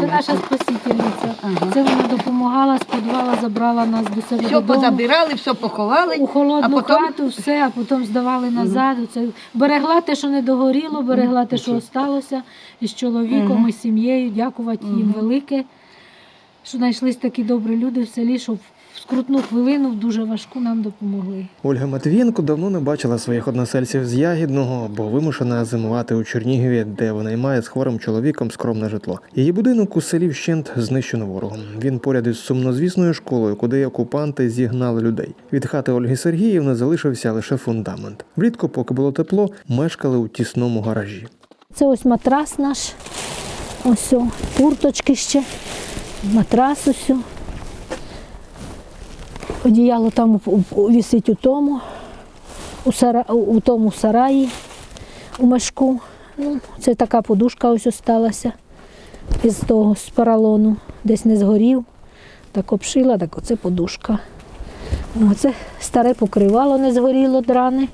Це наша спасительниця. Ага. Це вона допомагала, з підвала забрала нас до себе Все додому. позабирали, все поховали. У холодну а потім- хату, все, а потім здавали назад. Це берегла те, що не догоріло, берегла те, що осталося із чоловіком, Мгм. і з сім'єю. Дякувати їм велике, що знайшлись такі добрі люди в селі, що в скрутну хвилину, в дуже важку нам допомогли. Ольга Матвієнко давно не бачила своїх односельців з Ягідного, бо вимушена зимувати у Чернігові, де вона й має з хворим чоловіком скромне житло. Її будинок у селі вщент знищено ворогом. Він поряд із сумнозвісною школою, куди окупанти зігнали людей. Від хати Ольги Сергіївни залишився лише фундамент. Влітку, поки було тепло, мешкали у тісному гаражі. Це ось матрас наш, ось о, курточки ще, матрас о. Одіяло там у- у- тому, у, сара, у тому сараї, у мешку. Ну, це така подушка ось осталася із того, з поролону, десь не згорів. Так обшила, так оце подушка. Оце старе покривало не згоріло дране.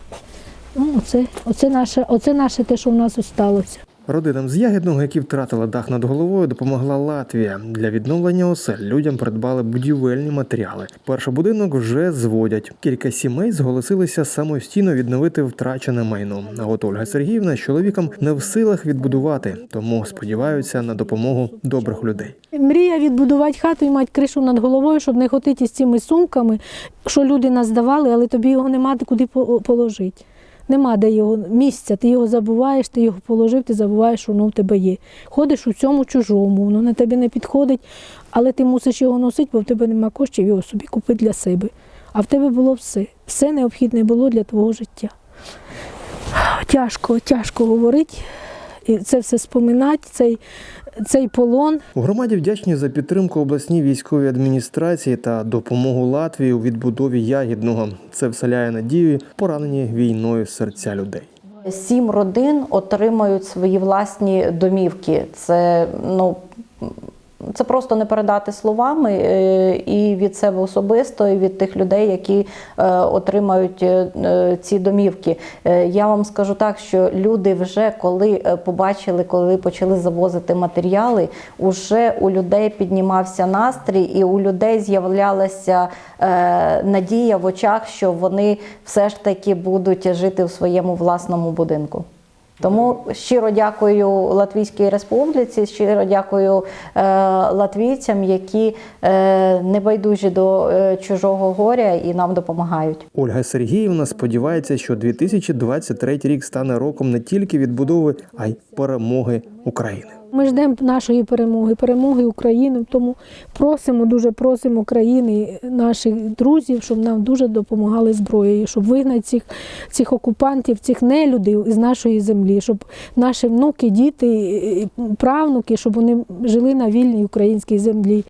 Ну, оце, оце, наше, оце наше те, що в нас осталося. Родинам з Ягідного, які втратили дах над головою, допомогла Латвія. Для відновлення осель людям придбали будівельні матеріали. Перший будинок вже зводять. Кілька сімей зголосилися самостійно відновити втрачене майно. А от Ольга Сергіївна з чоловіком не в силах відбудувати, тому сподіваються на допомогу добрих людей. Мрія відбудувати хату і мати кришу над головою, щоб не ходити з цими сумками, що люди нас давали, але тобі його нема куди по- положити. Нема де його місця, ти його забуваєш, ти його положив, ти забуваєш, що воно в тебе є. Ходиш у цьому чужому, воно на тебе не підходить, але ти мусиш його носити, бо в тебе нема коштів його собі купити для себе. А в тебе було все. Все необхідне було для твого життя. Тяжко, тяжко говорити, і це все споминати, цей, цей полон. У громаді вдячні за підтримку обласній військовій адміністрації та допомогу Латвії у відбудові Ягідного. Це вселяє надію, поранені війною серця людей. Сім родин отримають свої власні домівки. Це ну. Це просто не передати словами е, і від себе особисто, і від тих людей, які е, отримають е, ці домівки. Я вам скажу так, що люди вже коли побачили, коли почали завозити матеріали, уже у людей піднімався настрій, і у людей з'являлася надія в очах, що вони все ж таки будуть жити в своєму власному будинку. Тому щиро дякую Латвійській Республіці, щиро дякую е, латвійцям, які е, не байдужі до е, чужого горя і нам допомагають. Ольга Сергіївна сподівається, що 2023 рік стане роком не тільки відбудови, а й перемоги України. Ми ждемо нашої перемоги, перемоги України. Тому просимо, дуже просимо країни, наших друзів, щоб нам дуже допомагали зброєю, щоб вигнати цих, цих окупантів, цих нелюдів з нашої землі, щоб наші внуки, діти, правнуки, щоб вони жили на вільній українській землі.